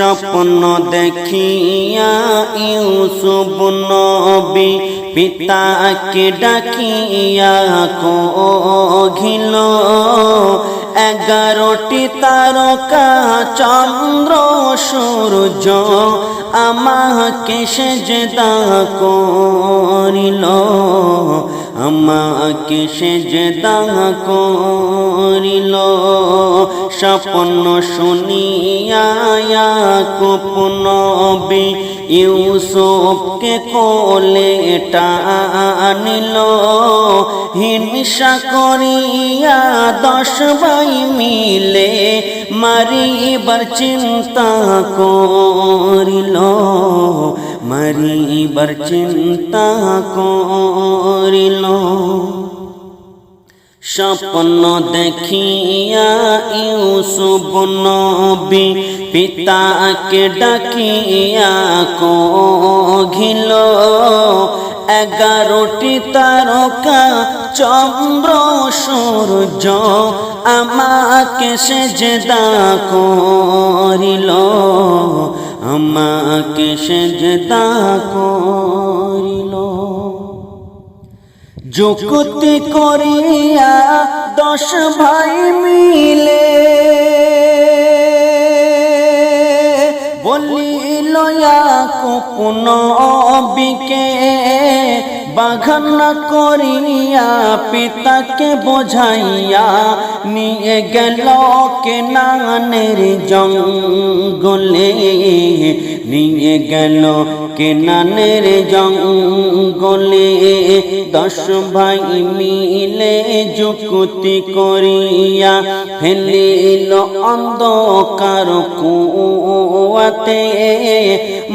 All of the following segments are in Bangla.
স্বপ্ন দেখিয়া ইউসুফ নবী পিতাকে ডাকিয়া কহিল, এগারোটি তারকা চন্দ্র, সূর্য আমাকে সেজদা করিল, আমাকে সেজদা করিল। স্বপ্ন শুনিয়া কুপনবী ইউসুফকে কোলে টানিল। হিংসা করিয়া দশ ভাই মিলে মারিবার চিন্তা করিল। মারিবার চিন্তা করিল। স্বপ্ন দেখিয়া ইউসুফ নবী পিতাকে ডাকিয়া কহিল, এগারোটি তারকা চন্দ্র, সূর্য আমাকে সেজদা করিল, আমাকে সেজদা করিল। যুক্তি করিয়া দশ ভাই মিলে। বলিল কুপন বিকে বাঘান করিয়া পিতাকে বোঝাইয়া নিয়ে গেল কে নানের জঙ্গলে। নিয়ে গেল কে নানের জঙ্গলে। দশ ভাই মিলে যুক্তি করিয়া ফেলিল অন্ধকার কুয়াতে।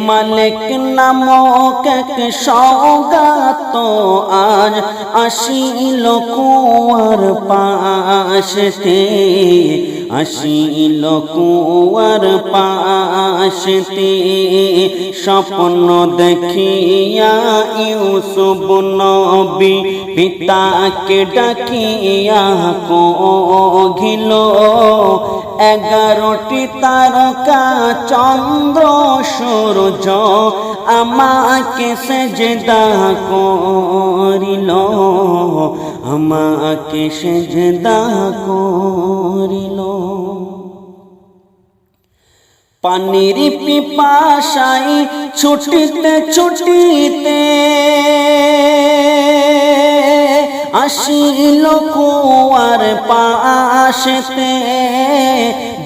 মালিক নামক এক সৌগাত আজ আসিল কুয়ার পাশে। আসিল কুয়ার পাশতে স্বপ্ন দেখিয়া ইউসুফ নবী পিতাকে ডাকিয়া কহিল, এগারোটি তারকা চন্দ্র, সূর্য আমাকে সেজদা করিল, আমাকে সেজদা করিল। পানির পিপাসাই ছুটিতে ছুটিতে আসিল কুয়ার পাশেতে।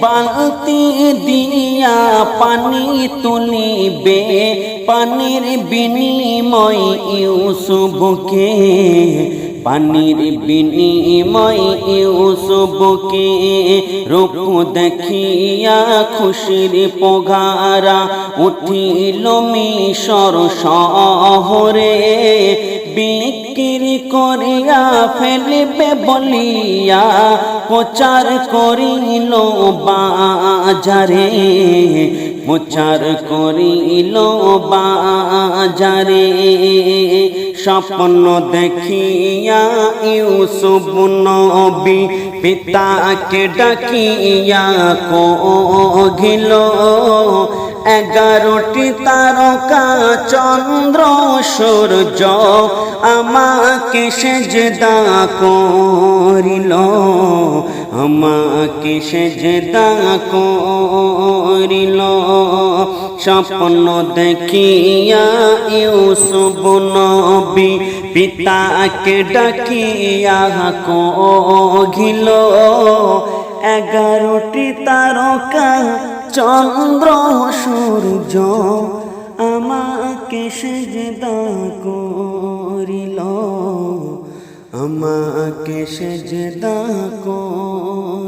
বালতি দিয়া পানি তুলিবে। পানির বিনিময় ইউসুফকে, পানির বিনিময় ইউসুফকে রূপ দেখিয়া খুশির পগারা উঠিল মিশর শহরে। বিক্রি করিয়া ফেলিবে বলিয়া প্রচার করিল বাজারে, প্রচার করিল বাজারে। স্বপ্ন দেখিয়া ইউসুফ নবী পিতাকে ডাকিয়া কহিল এগারোটি তারকা, চন্দ্র, সূর্য, আমাকে সেজদা করিল। আমাকে সেজদা করিল। স্বপ্ন দেখিয়া ইউসুফ নবী পিতাকে ডাকিয়া কহিল, এগারোটি তারকা চন্দ্র সূর্য আমাকে সেজদা করিল আমাকে সেজদা করিল